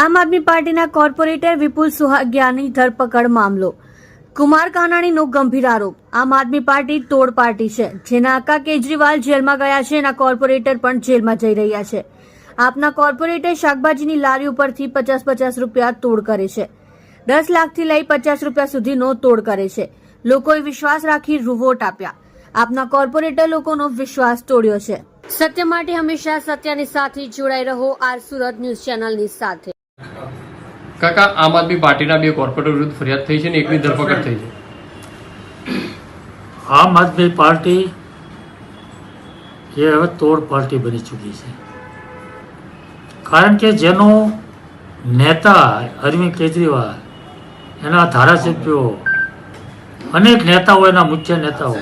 આમ આદમી પાર્ટીના કોર્પોરેટર વિપુલ સુહાગિયાની ધરપકડ મામલો. કુમાર કાનાણીનો ગંભીર આરોપ. આમ આદમી પાર્ટી તોડ પાર્ટી છે. જેના આકા કેજરીવાલ જેલમાં ગયા છે, એના કોર્પોરેટર પણ જેલમાં જઈ રહ્યા છે. આપના કોર્પોરેટર શાકભાજીની લારી ઉપરથી પચાસ પચાસ રૂપિયા તોડ કરે છે. દસ લાખથી લઈ પચાસ રૂપિયા સુધીનો તોડ કરે છે. લોકોએ વિશ્વાસ રાખી રૂવોટ આપ્યા. આપના કોર્પોરેટર લોકોનો વિશ્વાસ તોડ્યો છે. સત્ય માટે હંમેશા સત્યની સાથે જોડાઈ રહો આર સુરત ન્યૂઝ ચેનલની સાથે. કાકા, આમ આદમી પાર્ટીના બે કોર્પોરેટર વિરુદ્ધ ફરિયાદ થઈ છે ને એકની ધરપકડ થઈ છે. આમ આદમી પાર્ટી એ હવે તોડ પાર્ટી બની ચૂકી છે. કારણ કે જેનો નેતા અરવિંદ કેજરીવાલ, એના ધારાસભ્યો, અનેક નેતાઓ, એના મુખ્ય નેતાઓ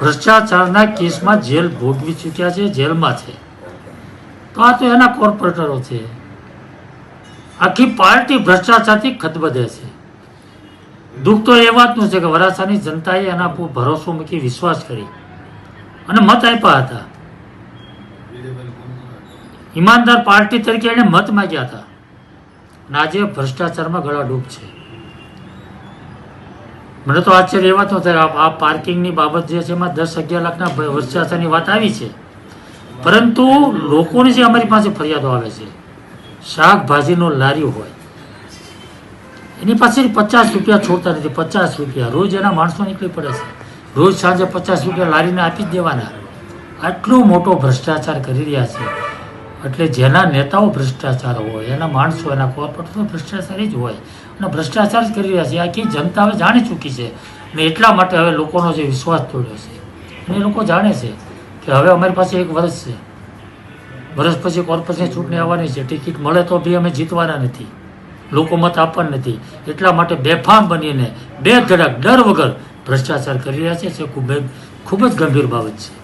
ભ્રષ્ટાચારના કેસમાં જેલ ભોગવી ચૂક્યા છે, જેલમાં છે. તો આ તો એના કોર્પોરેટરો છે. આખી પાર્ટી ભ્રષ્ટાચારથી ખતબદે છે. દુઃખ તો એ વાતનું છે કે વરાછાની જનતાએ એના પર ભરોસો મૂકી વિશ્વાસ કરી અને મત આપ્યા હતા. ઈમાનદાર પાર્ટી તરીકે એને મત માગ્યા હતા. અને આજે ભ્રષ્ટાચારમાં ગળાડૂબ છે. મને તો આશ્ચર્ય એ વાત ન થાય, આ- પાર્કિંગની બાબત જે છે એમાં દસ અગિયાર લાખના ભ્રષ્ટાચારની વાત આવી છે. પરંતુ લોકોની જે અમારી પાસે ફરિયાદો આવે છે શાકભાજીનો લારી હોય. એની પાસે પચાસ રૂપિયા છોડતા નથી, પચાસ રૂપિયા. રોજ એના માણસો નીકળી પડે છે. રોજ સાંજે પચાસ રૂપિયા લારીને આપી જ દેવાના. આટલો મોટો ભ્રષ્ટાચાર કરી રહ્યા છે. એટલે જેના નેતાઓ ભ્રષ્ટાચાર હોય, એના માણસો એના કોર્પોરેટરો ભ્રષ્ટાચારી જ હોય. અને ભ્રષ્ટાચાર જ કરી રહ્યા છે. આખી જનતા હવે જાણી ચૂકી છે. અને એટલા માટે હવે લોકોનો જે વિશ્વાસ તોડ્યો છે. એ લોકો જાણે છે કે હવે અમારી પાસે એક વર્ષ છે. વર્ષ પછી કોર્પસની ચૂંટણી આવવાની છે. ટિકિટ મળે તો બી અમે જીતવાના નથી. લોકો મત આપવાના નથી. એટલા માટે બેફામ બનીને બે ધડક ડર વગર ભ્રષ્ટાચાર કરી રહ્યા છે ખૂબ ખૂબ જ ગંભીર બાબત છે.